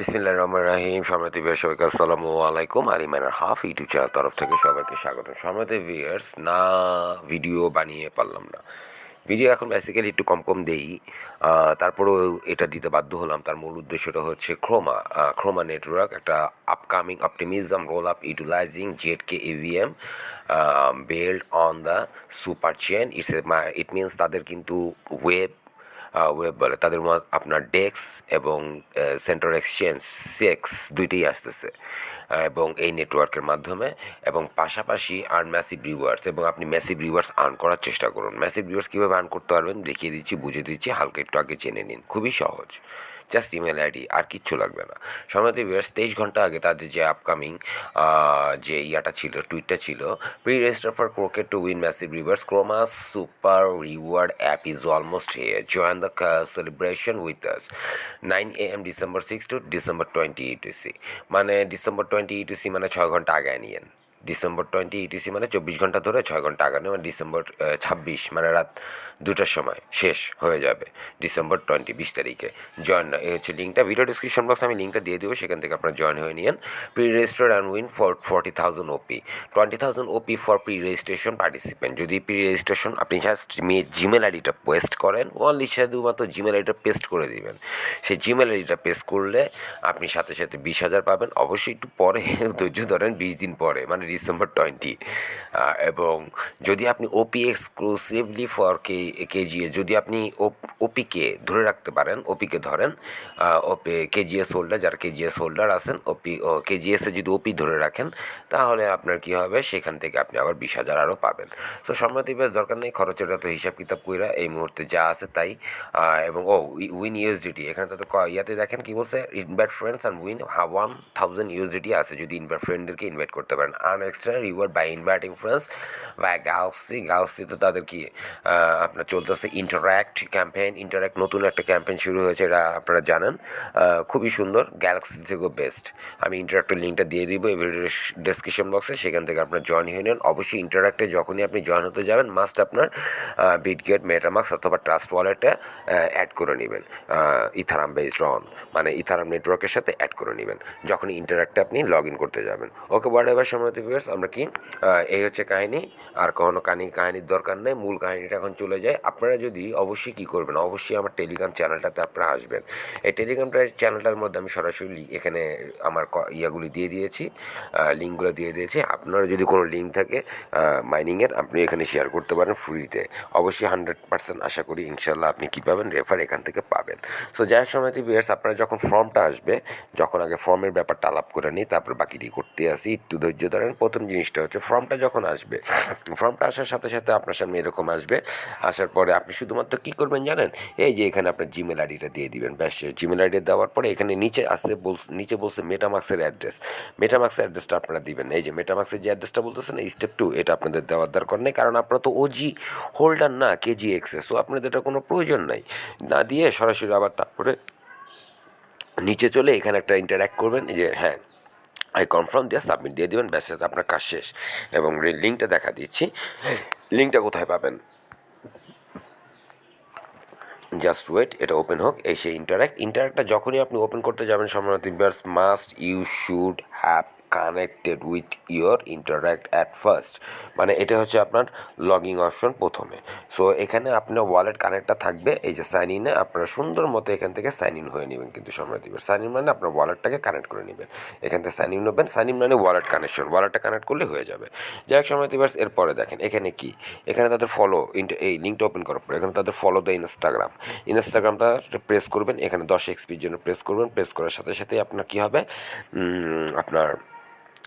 বিসমিল্লাহ রহমান রাহিম। সম্মতি ভিয়ার সবাইকে আসসালামু আলাইকুম। আলিমানের হাফ ইউটিউব চ্যানেল তরফ থেকে সবাইকে স্বাগত সম্মতি ভিয়ার্স না ভিডিও বানিয়ে পারলাম না। ভিডিও এখন বেসিক্যালি একটু কম কম দেই। তারপরেও এটা দিতে বাধ্য হলাম। তার মূল উদ্দেশ্যটা হচ্ছে ক্রোমা ক্রোমা নেটওয়ার্ক একটা upcoming optimism roll up utilizing Z K EVM built on the super chain it's it means তাদের কিন্তু ওয়েব ওয়েব বলে। তাদের মধ্যে আপনার ডেক্স এবং সেন্ট্রাল এক্সচেঞ্জ সেক্স দুইটাই আসতেছে এবং এই নেটওয়ার্কের মাধ্যমে। এবং পাশাপাশি আর ম্যাসিভ রিওয়ার্ডস এবং আপনি ম্যাসিভ রিওয়ার্ডস আর্ন করার চেষ্টা করুন। ম্যাসিভ রিওয়ার্ডস কীভাবে আর্ন করতে পারবেন দেখিয়ে দিচ্ছি, বুঝিয়ে দিচ্ছি, হালকা একটু আগে জেনে নিন। খুবই সহজ। জাস্ট ইমেল আইডি আর কিচ্ছু লাগবে না। সম্রাতি ভিউয়ার্স তেইশ ঘণ্টা আগে তাদের যে আপকামিং যে ইয়াটা ছিল টুইটটা ছিল pre register for croquet to win massive reverse Kroma's super reward app is almost here join the celebration with us nine A M December six to December twenty ETC মানে ডিসেম্বর টোয়েন্টি ইটিসি মানে ছয় ঘণ্টা আগে নিয়েন December twenty ETC মানে চব্বিশ ঘণ্টা ধরে ছয় ঘণ্টা আগে মানে ডিসেম্বর ছাব্বিশ মানে রাত দুটার সময় শেষ হয়ে যাবে ডিসেম্বর টোয়েন্টি, বিশ তারিখে। জয়েন এই হচ্ছে লিঙ্কটা ভিডিও ডিসক্রিপশন বক্সে আমি লিঙ্কটা দিয়ে দেবো, সেখান থেকে আপনারা জয়েন হয়ে নিন pre register and win for forty thousand OP twenty thousand OP for pre registration participant যদি প্রি রেজিস্ট্রেশন আপনি জাস্ট মেয়ে জিমেল আইডিটা পেস্ট করেন ওনলি শুধুমাত্র জিমেল আইডিটা পেস্ট করে দিবেন। সেই জিমেল আইডিটা পেস্ট করলে আপনি সাথে সাথে বিশ হাজার পাবেন। অবশ্যই একটু পরে, ধৈর্য ধরেন, বিশ দিন পরে মানে ডিসেম্বর টোয়েন্টি এবং যদি আপনি ওপি এক্সক্লুসিভলি ফর কে কেজিএ যদি আপনি ওপিকে ধরে রাখতে পারেন ওপিকে ধরেন ওপি কেজিএস হোল্ডার যারা কেজিএস হোল্ডার আছেন ওপি ও কেজিএসে যদি ওপি ধরে রাখেন, তাহলে আপনার কি হবে? সেখান থেকে আপনি আবার বিশ হাজার আরও পাবেন। সো সম্মতি বেশ, দরকার নেই খরচের তো হিসাব কিতাব কইরা এই মুহূর্তে যা আছে তাই এবং ও উইন ইউএসডিটি এখানে তো ইয়াতে দেখেন কি বলছে invite friends and win one thousand USDT আছে, যদি ইনভাইট ফ্রেন্ডদেরকে ইনভাইট করতে পারেন। Earn extra reward by inviting friends by গার্লসি গার্লসিতে তাদের কি আপনার চলতেছে ইন্টারাক্ট ক্যাম্পেইন ইন্টারাক্ট নতুন একটা ক্যাম্পেইন শুরু হয়েছে, এটা আপনারা জানেন। খুবই সুন্দর গ্যালাক্সি থেকে বেস্ট আমি ইন্টারাক্টের লিঙ্কটা দিয়ে দিব, এই ভিডিও ডেসক্রিপশন বক্সে সেখান থেকে আপনার জয়েন হয়ে নেন। অবশ্যই ইন্টারাক্টে যখনই আপনি জয়েন হতে যাবেন মাস্ট আপনার বিটগেট মেটামাক্স অথবা ট্রাস্ট ওয়ালেটে অ্যাড করে নেবেন। ইথারাম বেসড অন মানে ইথারাম নেটওয়ার্কের সাথে অ্যাড করে নেবেন, যখনই ইন্টারাক্টে আপনি লগ ইন করতে যাবেন। ওকে বাট এবার সময় ভিউয়ার্স আমরা কি এই হচ্ছে কাহিনী, আর কোনো কাহিনী কাহিনীর দরকার নেই, মূল কাহিনীটা এখন চলে যায়। আপনারা যদি অবশ্যই কী করবেন, অবশ্যই আমার টেলিগ্রাম চ্যানেলটাতে আপনারা আসবেন। এই টেলিগ্রামটা চ্যানেলটার মধ্যে আমি সরাসরি এখানে আমার ইয়াগুলি দিয়ে দিয়েছি লিঙ্কগুলো দিয়ে দিয়েছি। আপনার যদি কোনো লিঙ্ক থাকে মাইনিংয়ের আপনি এখানে শেয়ার করতে পারেন ফ্রিতে অবশ্যই হান্ড্রেড পার্সেন্ট আশা করি ইনশাল্লাহ আপনি কী পাবেন রেফার এখান থেকে পাবেন। সো যাই সময় বিয়ার্স আপনারা যখন ফর্মটা আসবে, যখন আগে ফর্মের ব্যাপারটা আলাপ করে নিই, তারপর বাকিটি করতে আসি। একটু ধৈর্য ধরেন প্রথম জিনিসটা হচ্ছে ফর্মটা যখন আসবে, ফর্মটা আসার সাথে সাথে আপনার সামনে এরকম আসবে, আসার পরে আপনি শুধুমাত্র কী করবেন জানেন? এই যে এখানে আপনার জিমেল আইডিটা দিয়ে দিবেন, ব্যাস জিমেল আইডি দেওয়ার পরে এখানে নিচে আসছে বল নিচে বলছে মেটামাক্সের অ্যাড্রেস মেটামাক্সের অ্যাড্রেসটা আপনারা দিবেন। এই যে মেটামাক্সের যে অ্যাড্রেসটা বলতেছেন স্টেপ টু এটা আপনাদের দেওয়ার দরকার নেই, কারণ আপনারা তো ওজি হোল্ডার না কেজি এক্সেস সো আপনাদের এটা কোনো প্রয়োজন নাই। না দিয়ে সরাসরি আবার তারপরে নিচে চলে এখানে একটা ইন্টারাক্ট করবেন যে হ্যাঁ আই কনফার্ম দিয়ে সাবমিট দিয়ে দেবেন, ব্যাস আপনার কাজ শেষ। এবং লিঙ্কটা দেখা দিচ্ছি। লিঙ্কটা কোথায় পাবেন? জাস্ট ওয়েট এটা ওপেন হোক এই সেই ইন্টারাক্ট ইন্টারাক্টটা যখনই আপনি ওপেন করতে যাবেন, সম্ভবত bears must you should have connected with your interact at first মানে এটা হচ্ছে আপনার লগিং অপশন প্রথমে। সো এখানে আপনার ওয়ালেট কানেক্টটা থাকবে, এই যে সাইন ইনে আপনারা সুন্দর মতো এখান থেকে সাইন ইন হয়ে নেবেন কিন্তু সম্রাট দিবেন সাইন ইন মানে আপনার ওয়ালেটটাকে কানেক্ট করে নেবেন। এখান থেকে সাইন ইন নেবেন সাইন ইন মানে ওয়ালেট কানেকশন ওয়ালেটটা কানেক্ট করলে হয়ে যাবে। যাই হোক সময় দিবার্স এরপরে দেখেন, এখানে কি? এখানে তাদের ফলো এই লিঙ্কটা ওপেন করার পরে এখানে তাদের ফলো দ্য ইনস্টাগ্রাম ইনস্টাগ্রামটা প্রেস করবেন, এখানে দশ এক্সপির জন্য প্রেস করবেন। প্রেস করার সাথে সাথে আপনার কী হবে? আপনার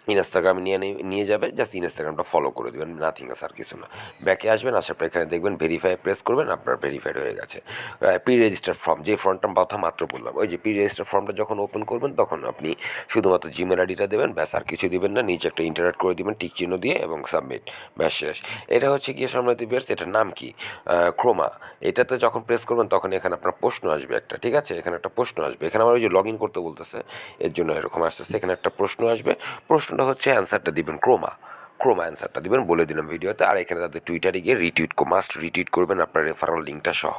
ইনস্টাগ্রামে নিয়ে নিয়ে যাবে জাস্ট ইনস্টাগ্রামটা ফলো করে দেবেন নাথিং আস আর কিছু না। ব্যাকে আসবেন, আসার পর এখানে দেখবেন ভেরিফাই প্রেস করবেন, আপনার ভেরিফাইড হয়ে গেছে। প্রি রেজিস্টার ফর্ম যে ফর্মটা কথা মাত্র বললাম, ওই যে প্রি রেজিস্টার ফর্মটা যখন ওপেন করবেন, তখন আপনি শুধুমাত্র জিমেল আইডিটা দেবেন, ব্যাস, আর কিছু দেবেন না, নিচে একটা ইন্টারাক্ট করে দিবেন টিক চিহ্ন দিয়ে এবং সাবমিট ব্যাস, শেষ। এটা হচ্ছে গিয়ে সামলাতে বেরস এটার নাম কি? ক্রোমা এটাতে যখন প্রেস করবেন, তখন এখানে আপনার প্রশ্ন আসবে একটা, ঠিক আছে? এখানে একটা প্রশ্ন আসবে। এখানে আমার ওই যে লগ ইন করতে বলতেছে, এর জন্য এরকম আসতেছে, এখানে একটা প্রশ্ন আসবে। প্রশ্নটা হচ্ছে অ্যান্সারটা দিবেন ক্রোমা। ক্রোম অ্যান্সারটা দিবেন, বলে দিলাম ভিডিওতে। আর এখানে তাদের টুইটারে গিয়ে রিটুইট মাস্ট রিটুইট করবেন, আপনার রেফারেল লিঙ্কটা সহ।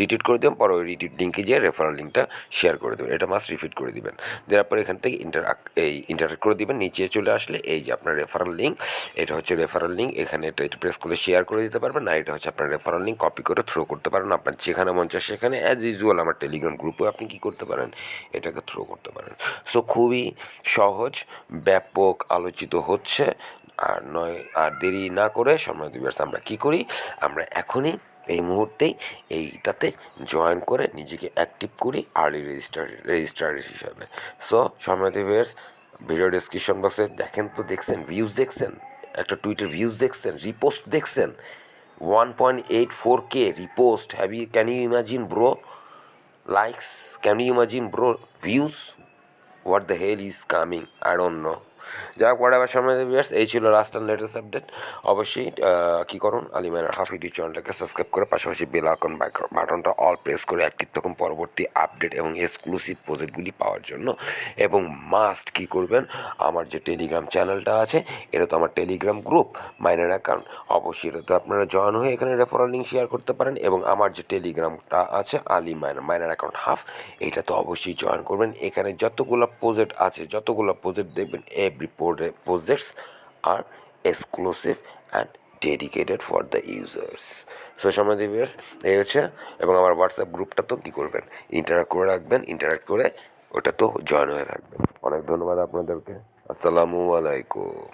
রিটুইট করে দেবেন, পরে ওই রিটুইট লিঙ্কে গিয়ে রেফারেল লিঙ্কটা শেয়ার করে দেবেন। এটা মাস্ট রিপিট করে দিবেন। দেওয়ার পর এখান থেকে ইন্টার এই ইন্টারেক্ট করে দিবেন, নিচে চলে আসলে এই যে আপনার রেফারেল লিঙ্ক এটা হচ্ছে রেফারেল লিঙ্ক এখানে এটা প্রেস করে শেয়ার করে দিতে পারবেন, না, এটা হচ্ছে আপনার রেফারেল লিঙ্ক কপি করে থ্রো করতে পারেন। আপনার যেখানে মন চায় সেখানে অ্যাজ ইউজুয়াল আমার টেলিগ্রাম গ্রুপে আপনি কী করতে পারেন, এটাকে থ্রো করতে পারেন। সো খুবই সহজ, ব্যাপক আলোচিত হচ্ছে। আর নয়, আর দেরি না করে সময় দিবস আমরা কি করি? আমরা এখনই এই মুহূর্তেই এইটাতে জয়েন করে নিজেকে অ্যাক্টিভ করি আর্লি রেজিস্টার রেজিস্টার হিসাবে। সো সময় দিবস ভিডিও ডিসক্রিপশন বক্সে দেখেন তো, দেখছেন ভিউজ দেখছেন, একটা টুইটার ভিউজ দেখছেন রিপোস্ট দেখছেন one point eight four K repost have can you imagine bro likes can you imagine bro views what the hell is coming don't know যাই হোক পরে আবার সামনে ভিউয়ার্স এই ছিল লাস্ট অ্যান্ড লেটেস্ট আপডেট অবশ্যই কী করুন? আলিমানের হাফ ইউটিউব চ্যানেলটাকে সাবস্ক্রাইব করে পাশাপাশি বেল আইকন বাটনটা অল প্রেস করে অ্যাক্টিভ থাকুন পরবর্তী আপডেট এবং এক্সক্লুসিভ প্রজেক্টগুলি পাওয়ার জন্য। এবং মাস্ট কী করবেন? আমার যে টেলিগ্রাম চ্যানেলটা আছে, এটা তো আমার টেলিগ্রাম গ্রুপ মাইনার অ্যাকাউন্ট অবশ্যই এটাতে আপনারা জয়েন হয়ে এখানে রেফারেল লিঙ্ক শেয়ার করতে পারেন এবং আমার যে টেলিগ্রামটা আছে, Ali miner miner account hub এইটা তো অবশ্যই জয়েন করবেন। এখানে যতগুলো প্রজেক্ট আছে, যতগুলো প্রজেক্ট দেখবেন every projects are exclusive and dedicated for the users so সময় ভিউয়ার্স এই হচ্ছে, এবং আমার হোয়াটসঅ্যাপ গ্রুপটা তো কী করবেন? ইন্টারাক্ট করে রাখবেন ইন্টারাক্ট করে ওটা তো জয়েন হয়ে থাকবেন অনেক ধন্যবাদ আপনাদেরকে। আসসালামু আলাইকুম।